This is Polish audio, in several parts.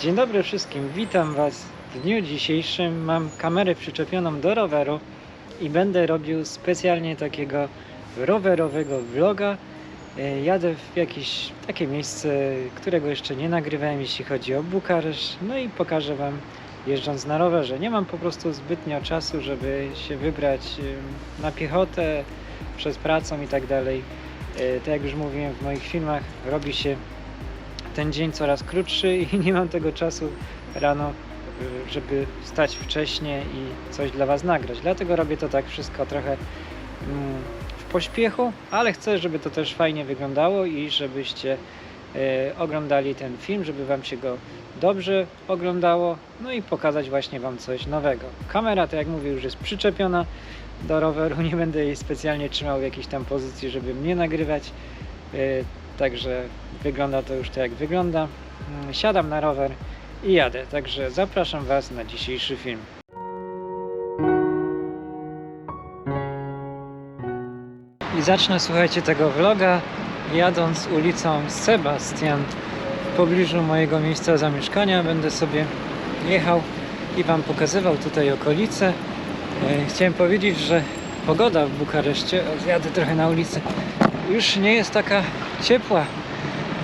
Dzień dobry wszystkim, witam Was w dniu dzisiejszym. Mam kamerę przyczepioną do roweru i będę robił specjalnie takiego rowerowego vloga. E, Jadę w jakieś takie miejsce, którego jeszcze nie nagrywałem, jeśli chodzi o Bukareszt. No i pokażę Wam jeżdżąc na rowerze. Nie mam po prostu zbytnio czasu, żeby się wybrać na piechotę przez pracę i tak dalej. E, Tak jak już mówiłem w moich filmach, robi się ten dzień coraz krótszy i nie mam tego czasu rano, y, żeby wstać wcześniej i coś dla Was nagrać. Dlatego robię to tak wszystko trochę mm, w pośpiechu, ale chcę, żeby to też fajnie wyglądało i żebyście e, oglądali ten film, żeby Wam się go dobrze oglądało, no i pokazać właśnie Wam coś nowego. Kamera, tak jak mówię, już jest przyczepiona do roweru, nie będę jej specjalnie trzymał w jakiejś tam pozycji, żeby mnie nagrywać. Także wygląda to już tak jak wygląda. Mm, Siadam na rower i jadę. Także zapraszam Was na dzisiejszy film. I zacznę, słuchajcie, tego vloga jadąc ulicą Sebastian w pobliżu mojego miejsca zamieszkania. Będę sobie jechał i Wam pokazywał tutaj okolice. E, Chciałem powiedzieć, że pogoda w Bukareszcie, zjadę trochę na ulicę, już nie jest taka ciepła.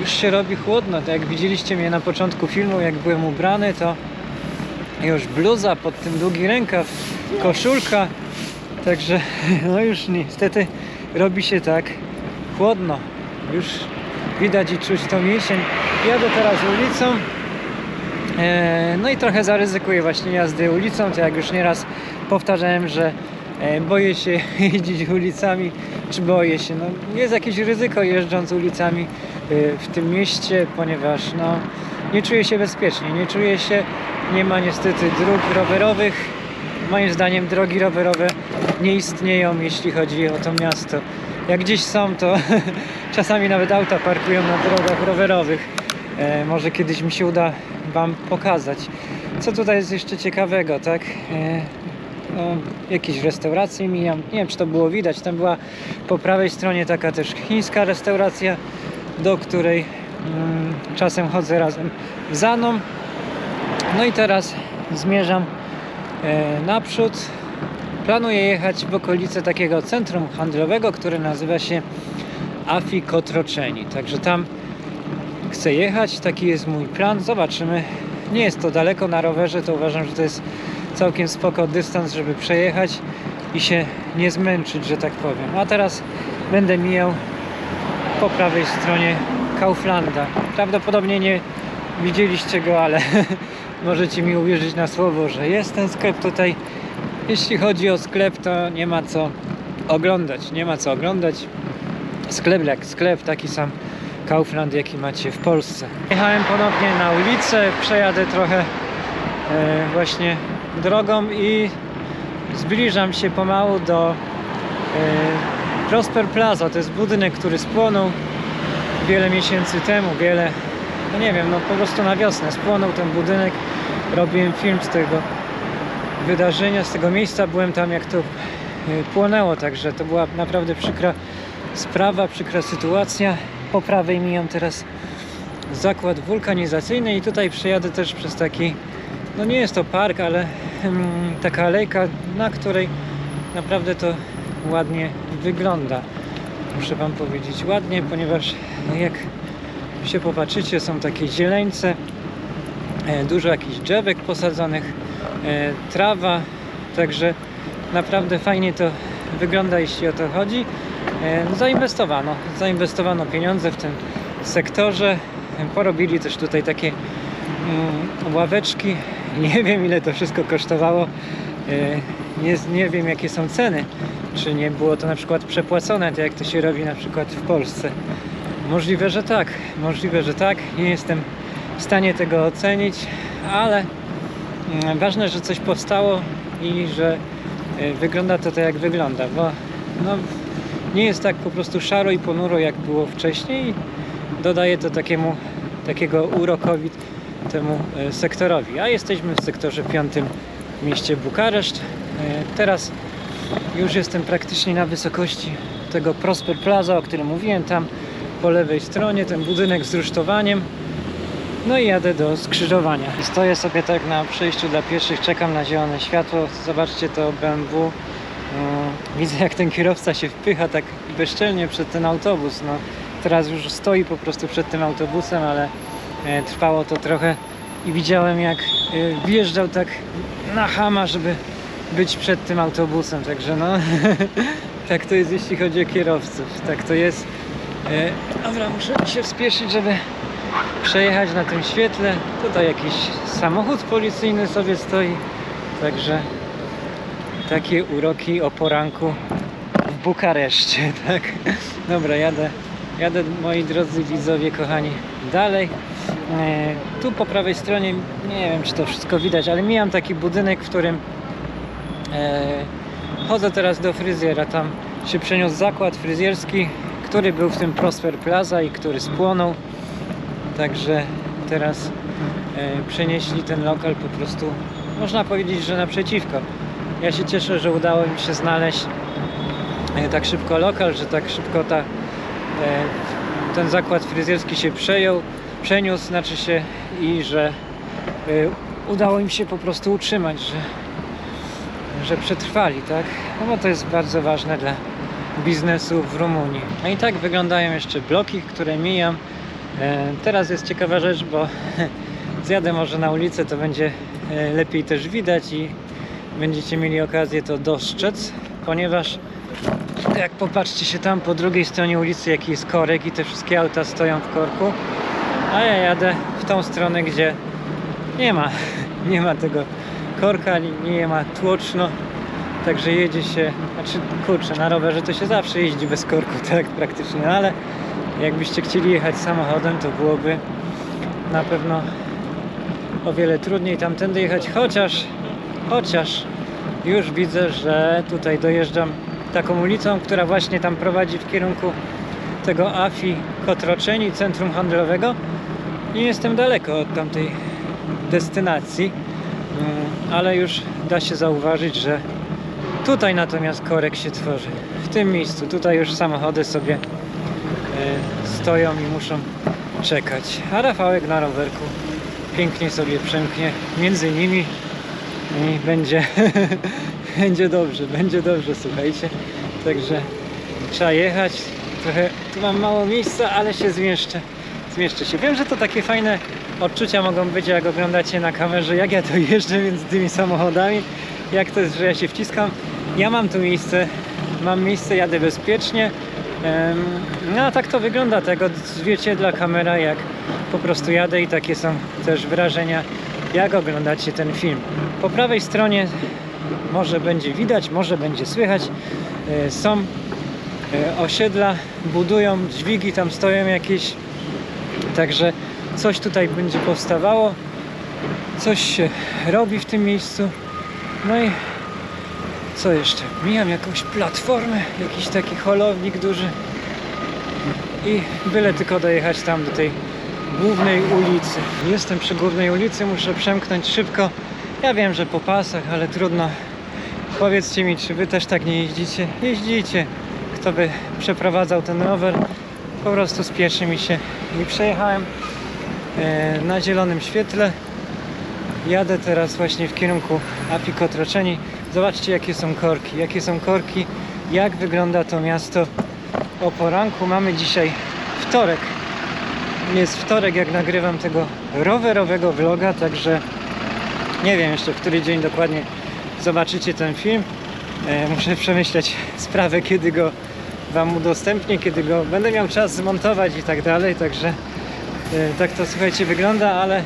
Już się robi chłodno. Tak jak widzieliście mnie na początku filmu, jak byłem ubrany, to już bluza, pod tym długi rękaw, koszulka. Także no już niestety robi się tak chłodno. Już widać i czuć to mięsień. Jadę teraz ulicą. E, No i trochę zaryzykuję właśnie jazdy ulicą, to jak już nieraz powtarzałem, że e, boję się jeździć ulicami, czy boję się, no jest jakieś ryzyko jeżdżąc ulicami e, w tym mieście, ponieważ no nie czuję się bezpiecznie, nie czuję się, nie ma niestety dróg rowerowych, moim zdaniem drogi rowerowe nie istnieją, jeśli chodzi o to miasto. Jak gdzieś są, to czasami nawet auta parkują na drogach rowerowych. E, może kiedyś mi się uda Wam pokazać. Co tutaj jest jeszcze ciekawego, tak? E, no, jakieś restauracje mijam. Nie wiem, czy to było widać. Tam była po prawej stronie taka też chińska restauracja, do której mm, czasem chodzę razem z Aną. No i teraz zmierzam e, naprzód. Planuję jechać w okolice takiego centrum handlowego, które nazywa się Afi Kotroczeni. Także tam chcę jechać, taki jest mój plan. Zobaczymy. Nie jest to daleko na rowerze, to uważam, że to jest całkiem spoko dystans, żeby przejechać i się nie zmęczyć, że tak powiem. A teraz będę mijał po prawej stronie Kauflanda. Prawdopodobnie nie widzieliście go, ale możecie mi uwierzyć na słowo, że jest ten sklep tutaj. Jeśli chodzi o sklep, to nie ma co oglądać. Nie ma co oglądać. Sklep jak sklep, taki sam Kaufland, jaki macie w Polsce. Jechałem ponownie na ulicę, przejadę trochę e, właśnie drogą i zbliżam się pomału do e, Prosper Plaza. To jest budynek, który spłonął wiele miesięcy temu, wiele, no nie wiem, no po prostu na wiosnę spłonął ten budynek. Robiłem film z tego wydarzenia, z tego miejsca. Byłem tam jak to e, płonęło, także to była naprawdę przykra sprawa, przykra sytuacja. Po prawej mijam teraz zakład wulkanizacyjny i tutaj przejadę też przez taki, no nie jest to park, ale mm, taka alejka, na której naprawdę to ładnie wygląda. Muszę Wam powiedzieć ładnie, ponieważ no jak się popatrzycie, są takie zieleńce, e, dużo jakichś drzewek posadzonych, e, trawa, także naprawdę fajnie to wygląda, jeśli o to chodzi. E, no, Zainwestowano, zainwestowano pieniądze w tym sektorze. Porobili też tutaj takie mm, ławeczki. Nie wiem ile to wszystko kosztowało. E, Nie, nie wiem jakie są ceny. Czy nie było to na przykład przepłacone, tak jak to się robi na przykład w Polsce. Możliwe, że tak. Możliwe, że tak. Nie jestem w stanie tego ocenić, ale mm, ważne, że coś powstało i że e, wygląda to tak jak wygląda, bo no, nie jest tak po prostu szaro i ponuro jak było wcześniej. Dodaje to takiemu, takiego urokowi temu e, sektorowi. A jesteśmy w sektorze piątym w mieście Bukareszt. E, Teraz już jestem praktycznie na wysokości tego Prosper Plaza, o którym mówiłem. Tam po lewej stronie ten budynek z rusztowaniem. No i jadę do skrzyżowania. Stoję sobie tak na przejściu dla pieszych, czekam na zielone światło. Zobaczcie to BMW. Mm, Widzę jak ten kierowca się wpycha tak bezczelnie przed ten autobus. No, teraz już stoi po prostu przed tym autobusem, ale trwało to trochę i widziałem jak e, wjeżdżał tak na hama, żeby być przed tym autobusem. Także no, tak to jest jeśli chodzi o kierowców. Tak to jest. E, Dobra, muszę się spieszyć, żeby przejechać na tym świetle. Tutaj jakiś samochód policyjny sobie stoi. Także takie uroki o poranku w Bukareszcie, tak? Dobra, jadę, jadę moi drodzy widzowie, kochani, dalej. E, tu po prawej stronie, nie wiem czy to wszystko widać, ale mijam taki budynek, w którym e, chodzę teraz do fryzjera. Tam się przeniósł zakład fryzjerski, który był w tym Prosper Plaza i który spłonął. Także teraz e, przenieśli ten lokal po prostu, można powiedzieć, że naprzeciwko. Ja się cieszę, że udało mi się znaleźć tak szybko lokal, że tak szybko ta, ten zakład fryzjerski się przejął, przeniósł, znaczy się i że e, udało im się po prostu utrzymać, że, że przetrwali, tak? No bo to jest bardzo ważne dla biznesu w Rumunii. No i tak wyglądają jeszcze bloki, które mijam. E, Teraz jest ciekawa rzecz, bo zjadę może na ulicę, to będzie e, lepiej też widać i będziecie mieli okazję to dostrzec, ponieważ jak popatrzcie się tam po drugiej stronie ulicy, jaki jest korek i te wszystkie auta stoją w korku, a ja jadę w tą stronę, gdzie nie ma, nie ma tego korka, nie- ma tłoczno, także jedzie się, znaczy kurczę, na rowerze to się zawsze jeździ bez korku, tak praktycznie, ale jakbyście chcieli jechać samochodem, to byłoby na pewno o wiele trudniej tamtędy jechać, chociaż, chociaż już widzę, że tutaj dojeżdżam taką ulicą, która właśnie tam prowadzi w kierunku tego AFI Kotroczeni, centrum handlowego. Nie jestem daleko od tamtej destynacji, mm, ale już da się zauważyć, że tutaj natomiast korek się tworzy. W tym miejscu, tutaj już samochody sobie e, stoją i muszą czekać. A Rafałek na rowerku pięknie sobie przemknie między nimi i będzie, będzie dobrze, będzie dobrze, słuchajcie. Także trzeba jechać. Trochę tu mam mało miejsca, ale się zmieszczę. Zmieszczę się. Wiem, że to takie fajne odczucia mogą być, jak oglądacie na kamerze, jak ja to jeżdżę między tymi samochodami, jak to jest, że ja się wciskam. Ja mam tu miejsce, mam miejsce, jadę bezpiecznie. No a tak to wygląda, tego zwierciedla kamera, jak po prostu jadę i takie są też wrażenia, jak oglądacie ten film. Po prawej stronie może będzie widać, może będzie słychać, e, są e, osiedla, budują dźwigi, tam stoją jakieś, także coś tutaj będzie powstawało, coś się robi w tym miejscu. No i co jeszcze? Mijam jakąś platformę, jakiś taki holownik duży i byle tylko dojechać tam do tej głównej ulicy. Jestem przy głównej ulicy, muszę przemknąć szybko. Ja wiem, że po pasach, ale trudno. Powiedzcie mi, czy wy też tak nie jeździcie? Jeździcie. Kto by przeprowadzał ten rower? Po prostu spieszy mi się i przejechałem e, na zielonym świetle. Jadę teraz właśnie w kierunku Api Kotroczeni. Zobaczcie jakie są korki, jakie są korki, jak wygląda to miasto o poranku. Mamy dzisiaj wtorek. Jest wtorek, jak nagrywam tego rowerowego vloga, także nie wiem jeszcze, w który dzień dokładnie zobaczycie ten film. E, muszę przemyśleć sprawę, kiedy go Wam udostępnię, kiedy go będę miał czas zmontować i tak dalej, także e, tak to słuchajcie wygląda, ale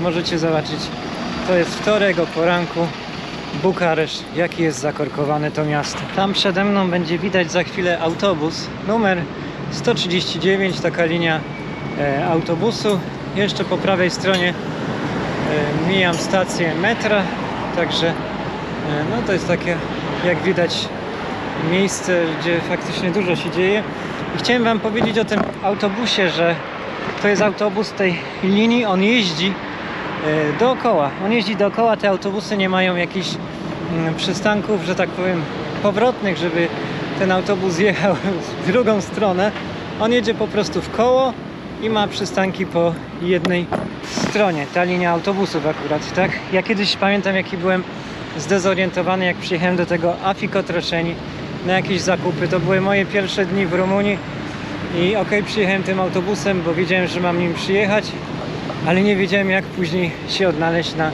możecie zobaczyć. To jest wtorek o poranku. Bukareszt, jaki jest zakorkowane to miasto. Tam przede mną będzie widać za chwilę autobus numer 139, taka linia e, autobusu. Jeszcze po prawej stronie e, mijam stację metra, także e, no to jest takie, jak widać, miejsce, gdzie faktycznie dużo się dzieje. I chciałem Wam powiedzieć o tym autobusie, że to jest autobus tej linii, on jeździ e, dookoła. On jeździ dookoła, te autobusy nie mają jakichś mm, przystanków, że tak powiem, powrotnych, żeby ten autobus jechał w drugą stronę. On jedzie po prostu w koło i ma przystanki po jednej stronie. Ta linia autobusów akurat, tak? Ja kiedyś pamiętam, jaki byłem zdezorientowany, jak przyjechałem do tego Afiko Troszeni na jakieś zakupy. To były moje pierwsze dni w Rumunii i okej, przyjechałem tym autobusem, bo wiedziałem, że mam nim przyjechać, ale nie wiedziałem, jak później się odnaleźć na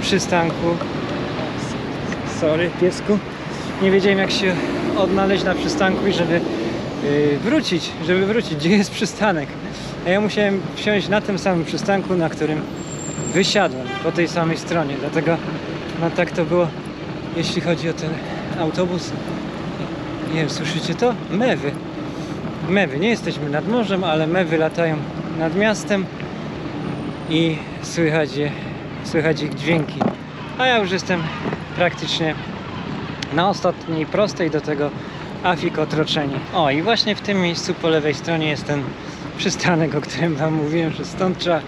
przystanku. Sorry, piesku. Nie wiedziałem, jak się odnaleźć na przystanku i żeby yy, wrócić, żeby wrócić, gdzie jest przystanek. A ja musiałem wsiąść na tym samym przystanku, na którym wysiadłem, po tej samej stronie. Dlatego no tak to było, jeśli chodzi o ten autobus. Nie wiem, słyszycie to? Mewy. Mewy. Nie jesteśmy nad morzem, ale mewy latają nad miastem i słychać, je, słychać ich dźwięki. A ja już jestem praktycznie na ostatniej prostej do tego Afik Otroczeni. O i właśnie w tym miejscu po lewej stronie jest ten przystanek, o którym Wam mówiłem, że stąd trzeba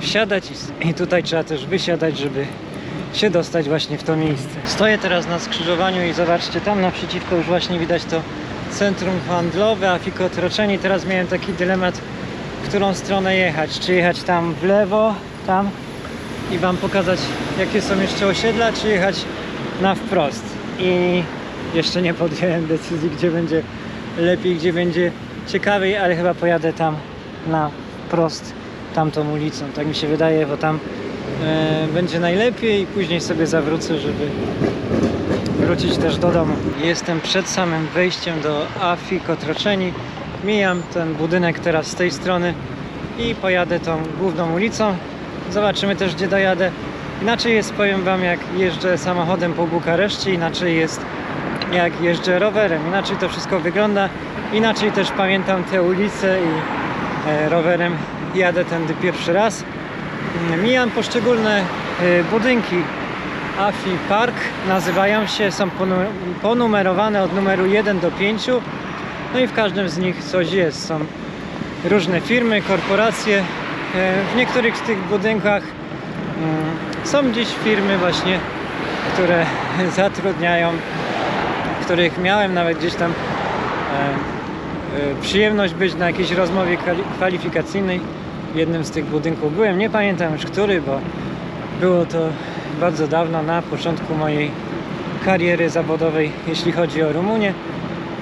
wsiadać i, tutaj trzeba też wysiadać, żeby się dostać właśnie w to miejsce. Stoję teraz na skrzyżowaniu i zobaczcie, tam naprzeciwko już właśnie widać to centrum handlowe Afik Otroczeni. Teraz miałem taki dylemat, w którą stronę jechać. Czy jechać tam w lewo, tam i Wam pokazać jakie są jeszcze osiedla, czy jechać na wprost. I jeszcze nie podjąłem decyzji, gdzie będzie lepiej, gdzie będzie ciekawiej, ale chyba pojadę tam na wprost tamtą ulicą. Tak mi się wydaje, bo tam będzie najlepiej i później sobie zawrócę, żeby wrócić też do domu. Jestem przed samym wejściem do Afi Kotroczeni. Mijam ten budynek teraz z tej strony i pojadę tą główną ulicą. Zobaczymy też gdzie dojadę. Inaczej jest, powiem Wam, jak jeżdżę samochodem po Bukareszcie, inaczej jest jak jeżdżę rowerem. Inaczej to wszystko wygląda. Inaczej też pamiętam te ulice i e, rowerem jadę tędy pierwszy raz. Mijam poszczególne e, budynki AFI Park. Nazywają się, są ponu- ponumerowane od numeru 1 do 5. No i w każdym z nich coś jest. Są różne firmy, korporacje. E, W niektórych z tych budynkach mm, są gdzieś firmy właśnie, które zatrudniają, których miałem nawet gdzieś tam e, e, przyjemność być na jakiejś rozmowie kwali- kwalifikacyjnej. Jednym z tych budynków byłem, nie pamiętam już który, bo było to bardzo dawno, na początku mojej kariery zawodowej, jeśli chodzi o Rumunię.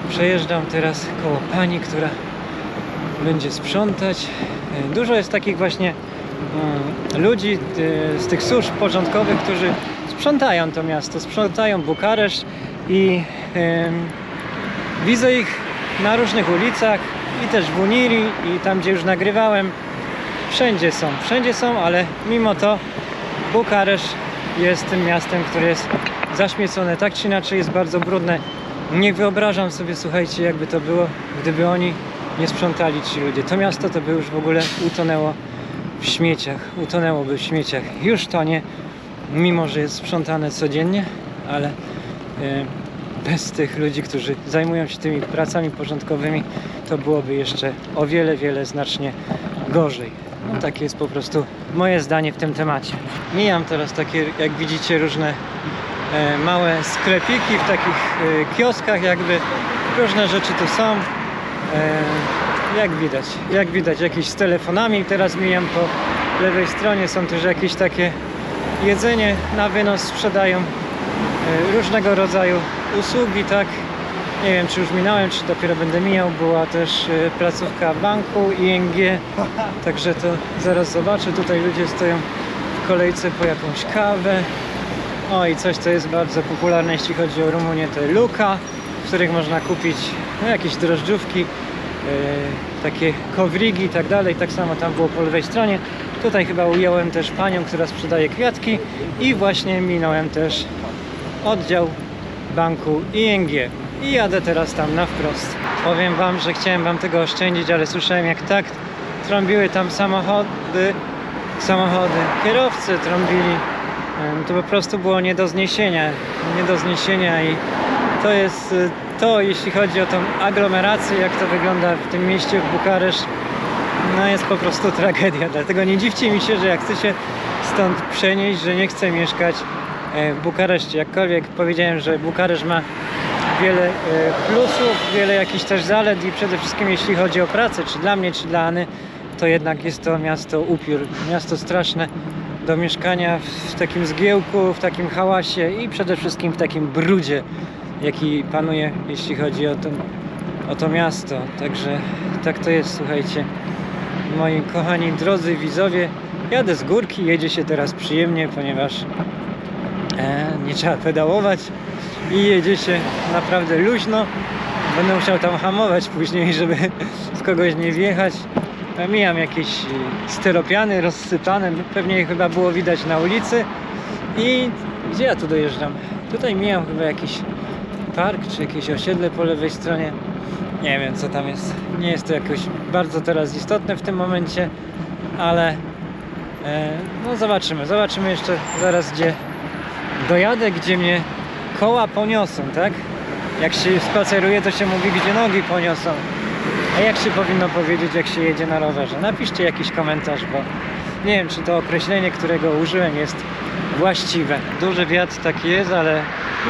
Przejeżdżam teraz koło pani, która będzie sprzątać. E, Dużo jest takich właśnie mm, ludzi e, z tych służb porządkowych, którzy sprzątają to miasto, sprzątają Bukareszt i widzę ich na różnych ulicach i też w Uniri i tam gdzie już nagrywałem. Wszędzie są, wszędzie są, ale mimo to Bukareszt jest tym miastem, które jest zaśmiecone tak czy inaczej, jest bardzo brudne. Nie wyobrażam sobie, słuchajcie, jakby to było, gdyby oni nie sprzątali ci ludzie. To miasto to by już w ogóle utonęło w śmieciach, utonęłoby w śmieciach. Już to nie, mimo że jest sprzątane codziennie, ale e, bez tych ludzi, którzy zajmują się tymi pracami porządkowymi, to byłoby jeszcze o wiele, wiele znacznie gorzej. No, takie jest po prostu moje zdanie w tym temacie. Mijam teraz takie, jak widzicie, różne e, małe sklepiki w takich e, kioskach, jakby różne rzeczy tu są. E, jak widać, jak widać, jakieś z telefonami. Teraz mijam po lewej stronie, są też jakieś takie jedzenie na wynos sprzedają różnego rodzaju usługi, tak. Nie wiem, czy już minąłem, czy dopiero będę mijał. Była też e, placówka banku ING, także to zaraz zobaczę. Tutaj ludzie stoją w kolejce po jakąś kawę. O i coś, co jest bardzo popularne, jeśli chodzi o Rumunię, to luka, w których można kupić no, jakieś drożdżówki, e, takie kowrigi i tak dalej. Tak samo tam było po lewej stronie. Tutaj chyba ująłem też panią, która sprzedaje kwiatki i właśnie minąłem też oddział banku ING i jadę teraz tam na wprost. Powiem wam, że chciałem wam tego oszczędzić, ale słyszałem jak tak trąbiły tam samochody, samochody, kierowcy trąbili. To po prostu było nie do zniesienia, nie do zniesienia i to jest y, to, jeśli chodzi o tą aglomerację, jak to wygląda w tym mieście w Bukareszt, no jest po prostu tragedia. Dlatego nie dziwcie mi się, że jak chcę się stąd przenieść, że nie chcę mieszkać e, w Bukareszcie. Jakkolwiek powiedziałem, że Bukareszt ma wiele e, plusów, wiele jakichś też zalet i przede wszystkim jeśli chodzi o pracę, czy dla mnie, czy dla Any, to jednak jest to miasto upiór, miasto straszne do mieszkania w takim zgiełku, w takim hałasie i przede wszystkim w takim brudzie, jaki panuje, jeśli chodzi o to, o to miasto. Także tak to jest, słuchajcie. Moi kochani drodzy widzowie, jadę z górki, jedzie się teraz przyjemnie, ponieważ e, nie trzeba pedałować i jedzie się naprawdę luźno. Będę musiał tam hamować później, żeby z kogoś nie wjechać. Mijam jakieś styropiany rozsypane, pewnie chyba było widać na ulicy. I gdzie ja tu dojeżdżam? Tutaj mijam chyba jakiś park czy jakieś osiedle po lewej stronie. Nie wiem co tam jest. Nie jest to jakoś bardzo teraz istotne w tym momencie, ale e, no zobaczymy. Zobaczymy jeszcze zaraz gdzie dojadę, gdzie mnie koła poniosą, tak? Jak się spaceruje, to się mówi, gdzie nogi poniosą. A jak się powinno powiedzieć, jak się jedzie na rowerze? Napiszcie jakiś komentarz, bo nie wiem, czy to określenie, którego użyłem, jest właściwe. Duży wiatr taki jest, ale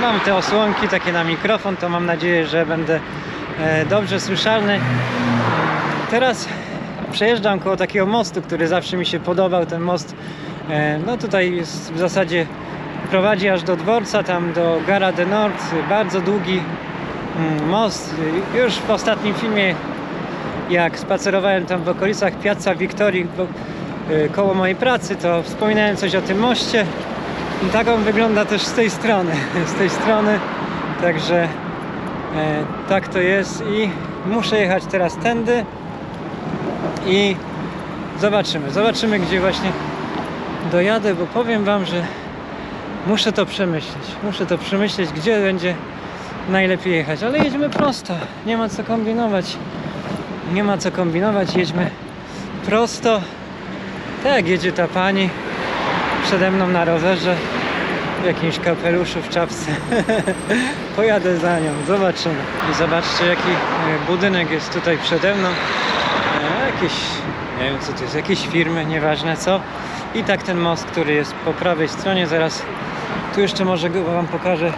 mam te osłonki takie na mikrofon, to mam nadzieję, że będę e, dobrze słyszalny. Teraz przejeżdżam koło takiego mostu, który zawsze mi się podobał. Ten most, e, no tutaj jest w zasadzie prowadzi aż do dworca, tam do Gara de Nord. Bardzo długi mm, most. Już w ostatnim filmie, jak spacerowałem tam w okolicach Piazza Wiktorii e, koło mojej pracy, to wspominałem coś o tym moście. I tak on wygląda też z tej strony. Z tej strony. Także e, tak to jest i muszę jechać teraz tędy i zobaczymy. Zobaczymy, gdzie właśnie dojadę, bo powiem Wam, że muszę to przemyśleć. Muszę to przemyśleć, gdzie będzie najlepiej jechać. Ale jedźmy prosto. Nie ma co kombinować. Nie ma co kombinować. Jedźmy prosto. Tak jedzie ta pani przede mną na rowerze w jakimś kapeluszu, w czapce. Pojadę za nią, zobaczymy. I zobaczcie jaki e, budynek jest tutaj przede mną. E, Jakieś, nie wiem co to jest, jakieś firmy, nieważne co. I tak ten most, który jest po prawej stronie, zaraz tu jeszcze może wam pokażę.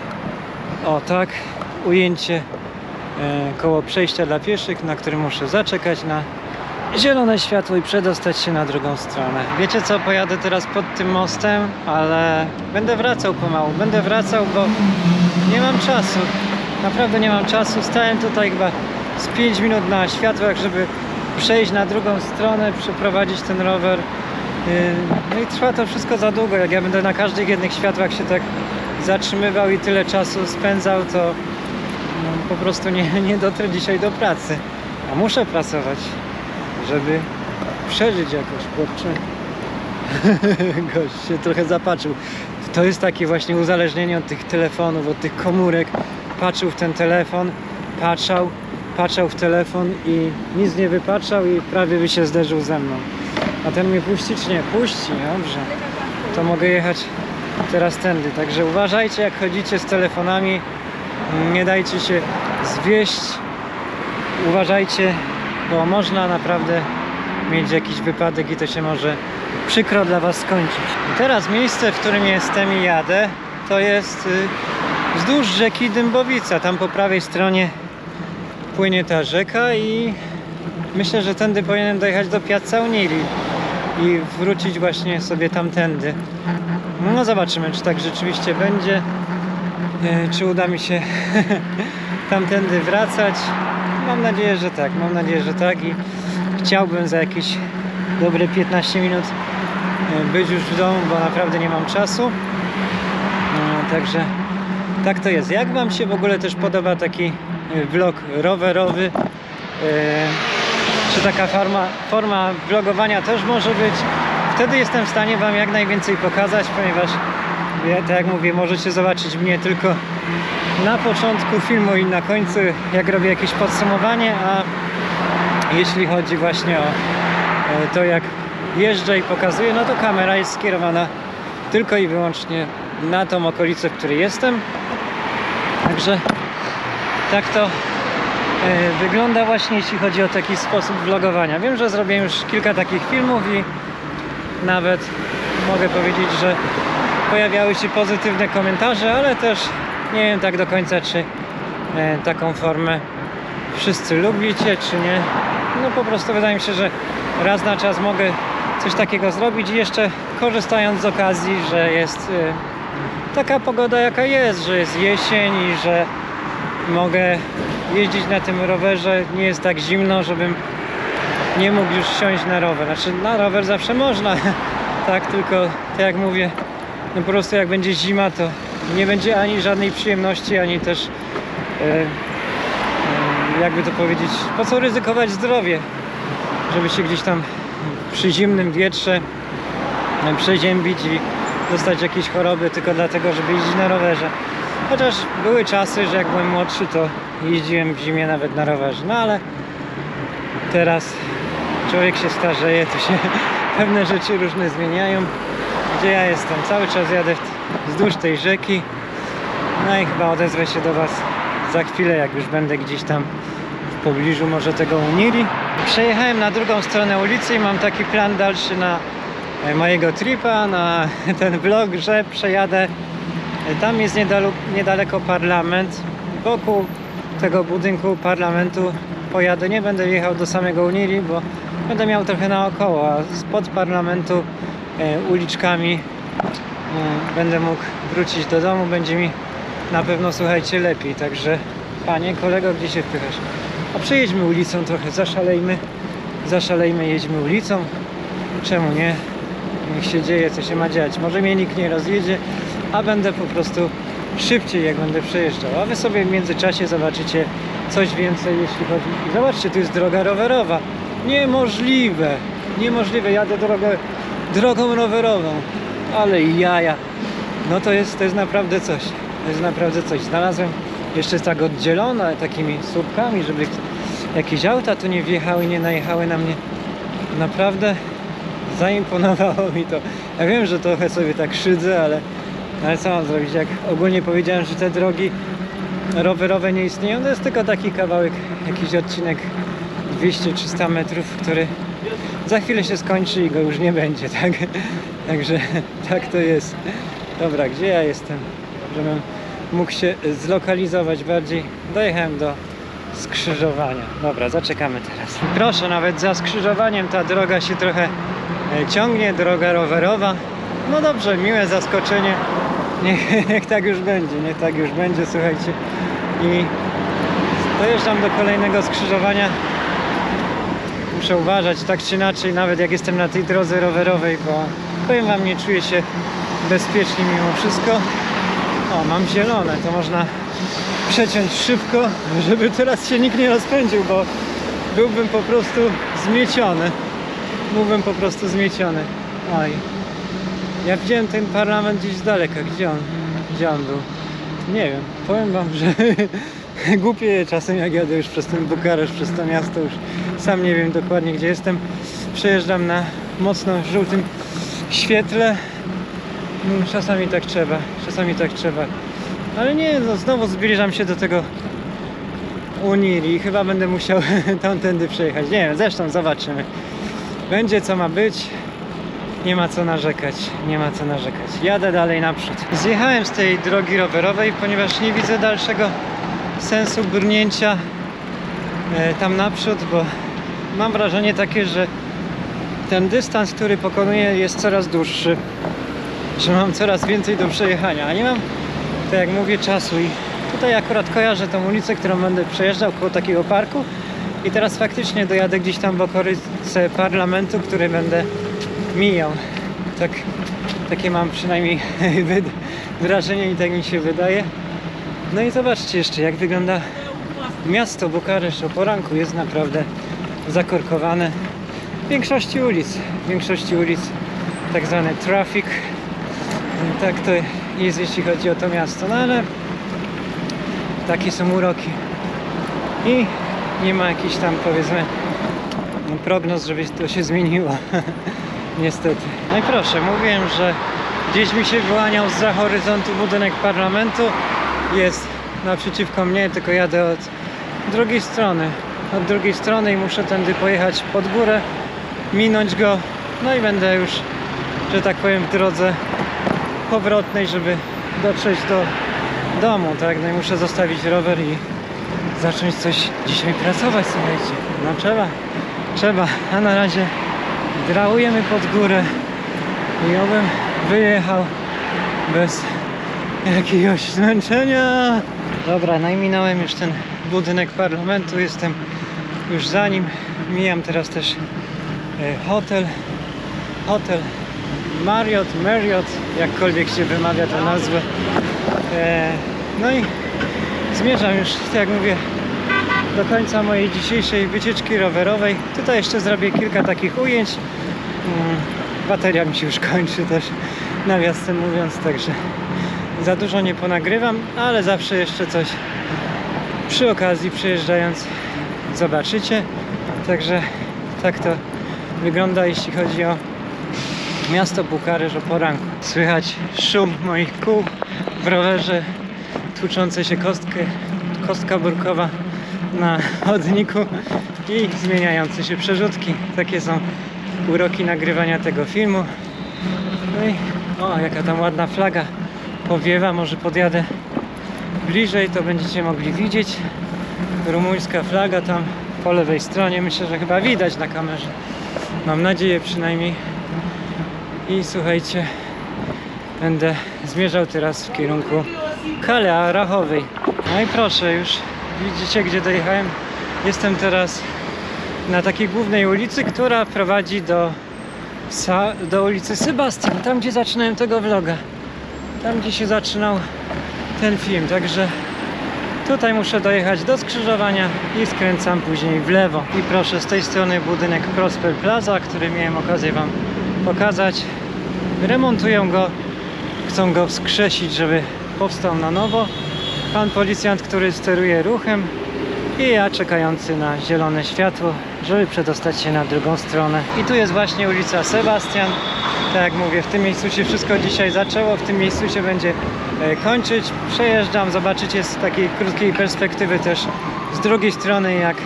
O tak, ujęcie e, koło przejścia dla pieszych, na którym muszę zaczekać na zielone światło i przedostać się na drugą stronę. Wiecie co, pojadę teraz pod tym mostem, ale będę wracał pomału. Będę wracał, bo nie mam czasu. Naprawdę nie mam czasu. Stałem tutaj chyba z 5 minut na światłach, żeby przejść na drugą stronę, przeprowadzić ten rower. No i trwa to wszystko za długo. Jak ja będę na każdych jednych światłach się tak zatrzymywał i tyle czasu spędzał, to no, po prostu nie, nie dotrę dzisiaj do pracy. A muszę pracować żeby przeżyć jakoś, kurczę. Gość się trochę zapatrzył. To jest takie właśnie uzależnienie od tych telefonów, od tych komórek. Patrzył w ten telefon, patrzał, patrzał w telefon i nic nie wypatrzał i prawie by się zderzył ze mną. A ten mnie puści czy nie? Puści, dobrze. To mogę jechać teraz tędy. Także uważajcie jak chodzicie z telefonami. Nie dajcie się zwieść. Uważajcie bo można naprawdę mieć jakiś wypadek i to się może przykro dla Was skończyć. I teraz miejsce, w którym jestem i jadę, to jest y, wzdłuż rzeki Dębowica. Tam po prawej stronie płynie ta rzeka i myślę, że tędy powinienem dojechać do Piazza Unili i wrócić właśnie sobie tamtędy. No zobaczymy, czy tak rzeczywiście będzie, y, czy uda mi się tamtędy wracać. Mam nadzieję, że tak. Mam nadzieję, że tak i chciałbym za jakieś dobre 15 minut e, być już w domu, bo naprawdę nie mam czasu. No, Także tak to jest. Jak Wam się w ogóle też podoba taki e, vlog rowerowy? Czy taka forma, forma vlogowania też może być? Wtedy jestem w stanie Wam jak najwięcej pokazać, ponieważ tak jak mówię, możecie zobaczyć mnie tylko na początku filmu i na końcu, jak robię jakieś podsumowanie, a jeśli chodzi właśnie o e, to, jak jeżdżę i pokazuję, no to kamera jest skierowana tylko i wyłącznie na tą okolicę, w której jestem. Także tak to wygląda właśnie, jeśli chodzi o taki sposób vlogowania. Wiem, że zrobiłem już kilka takich filmów i nawet mogę powiedzieć, że pojawiały się pozytywne komentarze, ale też nie wiem tak do końca, czy e, taką formę wszyscy lubicie, czy nie. no po prostu wydaje mi się, że raz na czas mogę coś takiego zrobić i jeszcze korzystając z okazji, że jest y, taka pogoda jaka jest, że jest jesień i że mogę jeździć na tym rowerze, nie jest tak zimno, żebym nie mógł już wsiąść na rower. Znaczy na rower zawsze można, tak, tylko tak jak mówię, no po prostu jak będzie zima, to nie będzie ani żadnej przyjemności, ani też e, e, jakby to powiedzieć, po co ryzykować zdrowie, żeby się gdzieś tam przy zimnym wietrze e, przeziębić i dostać jakieś choroby tylko dlatego, żeby jeździć na rowerze. Chociaż były czasy, że jak byłem młodszy, to jeździłem w zimie nawet na rowerze. No ale teraz człowiek się starzeje, to się pewne rzeczy różne zmieniają. Gdzie ja jestem? Cały czas jadę wzdłuż tej rzeki. No i chyba odezwę się do Was za chwilę, jak już będę gdzieś tam w pobliżu może tego Unili. Przejechałem na drugą stronę ulicy i mam taki plan dalszy na e, mojego tripa, na ten vlog, że przejadę. Tam jest niedaleko, parlament. Wokół tego budynku parlamentu pojadę. Nie będę jechał do samego Unili, bo będę miał trochę naokoło, a spod parlamentu e, uliczkami e, będę mógł wrócić do domu. Będzie mi na pewno, słuchajcie, lepiej. Także, panie, kolego, gdzie się wpychasz? A przejedźmy ulicą trochę, zaszalejmy. Zaszalejmy, jedźmy ulicą. Czemu nie? Niech się dzieje, co się ma dziać. Może mnie nikt nie rozjedzie, a będę po prostu szybciej, jak będę przejeżdżał. A wy sobie w międzyczasie zobaczycie coś więcej, jeśli chodzi. Zobaczcie, tu jest droga rowerowa. Niemożliwe. Niemożliwe. Jadę drogę, drogą rowerową. Ale jaja. No to jest, to jest naprawdę coś. To jest naprawdę coś. Znalazłem jeszcze tak oddzielone takimi słupkami, żeby jakieś auta tu nie wjechały, nie najechały na mnie. Naprawdę zaimponowało mi to. Ja wiem, że trochę sobie tak szydzę, ale, ale co mam zrobić? Jak ogólnie powiedziałem, że te drogi rowerowe nie istnieją, to jest tylko taki kawałek, jakiś odcinek 200-300 metrów, który za chwilę się skończy i go już nie będzie, tak? Także tak to jest. Dobra, gdzie ja jestem? Żebym mógł się zlokalizować bardziej. Dojechałem do skrzyżowania. Dobra, zaczekamy teraz. Proszę, nawet za skrzyżowaniem ta droga się trochę e, ciągnie, droga rowerowa. No dobrze, miłe zaskoczenie. Niech, niech tak już będzie, niech tak już będzie, słuchajcie. I dojeżdżam do kolejnego skrzyżowania. Muszę uważać tak czy inaczej, nawet jak jestem na tej drodze rowerowej, bo powiem wam, nie czuję się bezpiecznie mimo wszystko. O, mam zielone, to można przeciąć szybko, żeby teraz się nikt nie rozpędził, bo byłbym po prostu zmieciony. Byłbym po prostu zmieciony. Oj. Ja widziałem ten parlament gdzieś z daleka. Gdzie on? Gdzie on był? Nie wiem. Powiem wam, że głupie czasem jak jadę już przez ten Bukaresz, przez to miasto już sam nie wiem dokładnie gdzie jestem. Przejeżdżam na mocno żółtym świetle. Mm, Czasami tak trzeba, czasami tak trzeba. Ale nie, no znowu zbliżam się do tego Unili i chyba będę musiał tamtędy przejechać. Nie wiem, zresztą zobaczymy. Będzie co ma być. Nie ma co narzekać, nie ma co narzekać. Jadę dalej naprzód. Zjechałem z tej drogi rowerowej, ponieważ nie widzę dalszego sensu brnięcia e, tam naprzód, bo mam wrażenie takie, że ten dystans, który pokonuję jest coraz dłuższy że mam coraz więcej do przejechania, a nie mam, tak jak mówię, czasu i tutaj akurat kojarzę tą ulicę, którą będę przejeżdżał koło takiego parku i teraz faktycznie dojadę gdzieś tam w okolice parlamentu, który będę mijał. Tak, takie mam przynajmniej wrażenie i tak mi się wydaje. No i zobaczcie jeszcze, jak wygląda miasto Bukaresz o poranku. Jest naprawdę zakorkowane. W większości ulic, w większości ulic tak zwany traffic. Tak to jest, jeśli chodzi o to miasto. No ale takie są uroki. I nie ma jakichś tam powiedzmy prognoz, żeby to się zmieniło. Niestety. No i proszę, mówiłem, że gdzieś mi się wyłaniał za horyzontu budynek parlamentu. Jest naprzeciwko mnie, tylko jadę od drugiej strony. Od drugiej strony i muszę tędy pojechać pod górę, minąć go, no i będę już, że tak powiem, w drodze powrotnej, żeby dotrzeć do domu, tak? No i muszę zostawić rower i zacząć coś dzisiaj pracować, słuchajcie. No trzeba. trzeba. A na razie drałujemy pod górę i obym wyjechał bez jakiegoś zmęczenia. Dobra, no i minąłem już ten budynek parlamentu, jestem już za nim. Mijam teraz też e, hotel, hotel Marriott, Marriott, jakkolwiek się wymawia tę nazwę. E, no i zmierzam już, tak jak mówię, do końca mojej dzisiejszej wycieczki rowerowej. Tutaj jeszcze zrobię kilka takich ujęć. Mm, Bateria mi się już kończy też, nawiasem mówiąc, także za dużo nie ponagrywam, ale zawsze jeszcze coś przy okazji przyjeżdżając zobaczycie. Także tak to wygląda, jeśli chodzi o miasto Bukaresz o poranku. Słychać szum moich kół w rowerze, tłuczące się kostkę, kostka burkowa na chodniku i zmieniające się przerzutki. Takie są uroki nagrywania tego filmu. No i o, jaka tam ładna flaga powiewa, może podjadę bliżej, to będziecie mogli widzieć. Rumuńska flaga tam po lewej stronie, myślę, że chyba widać na kamerze. Mam nadzieję przynajmniej. I słuchajcie, będę zmierzał teraz w kierunku Kalea Rachowej. No i proszę, już widzicie gdzie dojechałem. Jestem teraz na takiej głównej ulicy, która prowadzi do, do ulicy Sebastian, tam gdzie zaczynałem tego vloga. Tam gdzie się zaczynał ten film, także tutaj muszę dojechać do skrzyżowania i skręcam później w lewo. I proszę, z tej strony budynek Prosper Plaza, który miałem okazję Wam pokazać. Remontują go, chcą go wskrzesić, żeby powstał na nowo. Pan policjant, który steruje ruchem i ja czekający na zielone światło, żeby przedostać się na drugą stronę. I tu jest właśnie ulica Sebastian. Tak jak mówię, w tym miejscu się wszystko dzisiaj zaczęło, w tym miejscu się będzie e, kończyć. Przejeżdżam, zobaczycie z takiej krótkiej perspektywy też z drugiej strony jak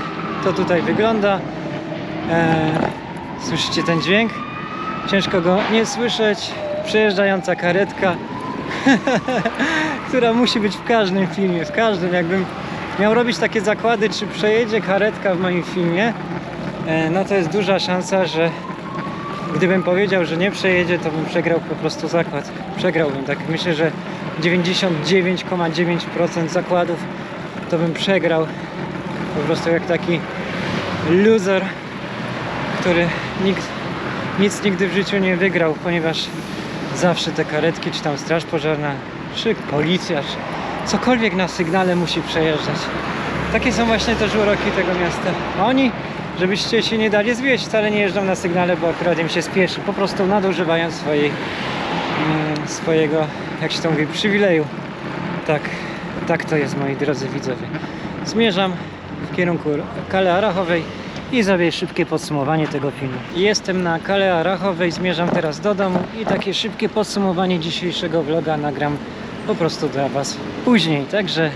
to tutaj wygląda. E, słyszycie ten dźwięk? Ciężko go nie słyszeć. Przejeżdżająca karetka, która musi być w każdym filmie, w każdym. Jakbym miał robić takie zakłady, czy przejedzie karetka w moim filmie, e, no to jest duża szansa, że gdybym powiedział, że nie przejedzie, to bym przegrał po prostu zakład. Przegrałbym, tak myślę, że 99,9% zakładów to bym przegrał. Po prostu jak taki loser, który nikt, nic nigdy w życiu nie wygrał, ponieważ zawsze te karetki, czy tam straż pożarna, czy policja, czy cokolwiek na sygnale musi przejeżdżać. Takie są właśnie też uroki tego miasta. A oni, żebyście się nie dali zwieść, wcale nie jeżdżą na sygnale, bo akurat im się spieszy. Po prostu nadużywają swojej, mm, swojego, jak się to mówi, przywileju. Tak, tak to jest, moi drodzy widzowie. Zmierzam w kierunku Kale Arachowej i zrobię szybkie podsumowanie tego filmu. Jestem na Kale Arachowej, zmierzam teraz do domu i takie szybkie podsumowanie dzisiejszego vloga nagram po prostu dla Was później. Także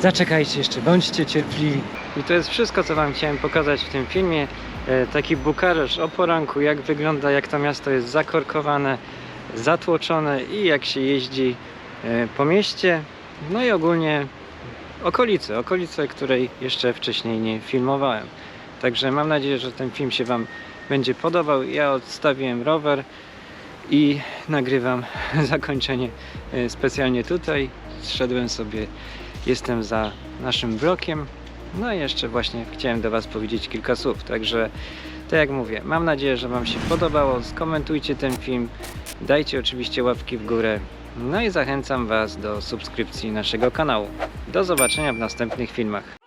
zaczekajcie jeszcze, bądźcie cierpliwi. I to jest wszystko, co Wam chciałem pokazać w tym filmie. E, Taki Bukaresz o poranku, jak wygląda, jak to miasto jest zakorkowane, zatłoczone i jak się jeździ e, po mieście. No i ogólnie okolice, okolice, której jeszcze wcześniej nie filmowałem. Także mam nadzieję, że ten film się Wam będzie podobał. Ja odstawiłem rower i nagrywam zakończenie e, specjalnie tutaj. Zszedłem sobie, jestem za naszym blokiem. No i jeszcze właśnie chciałem do Was powiedzieć kilka słów. Także tak jak mówię, mam nadzieję, że Wam się podobało. Skomentujcie ten film, dajcie oczywiście łapki w górę. No i zachęcam Was do subskrypcji naszego kanału. Do zobaczenia w następnych filmach.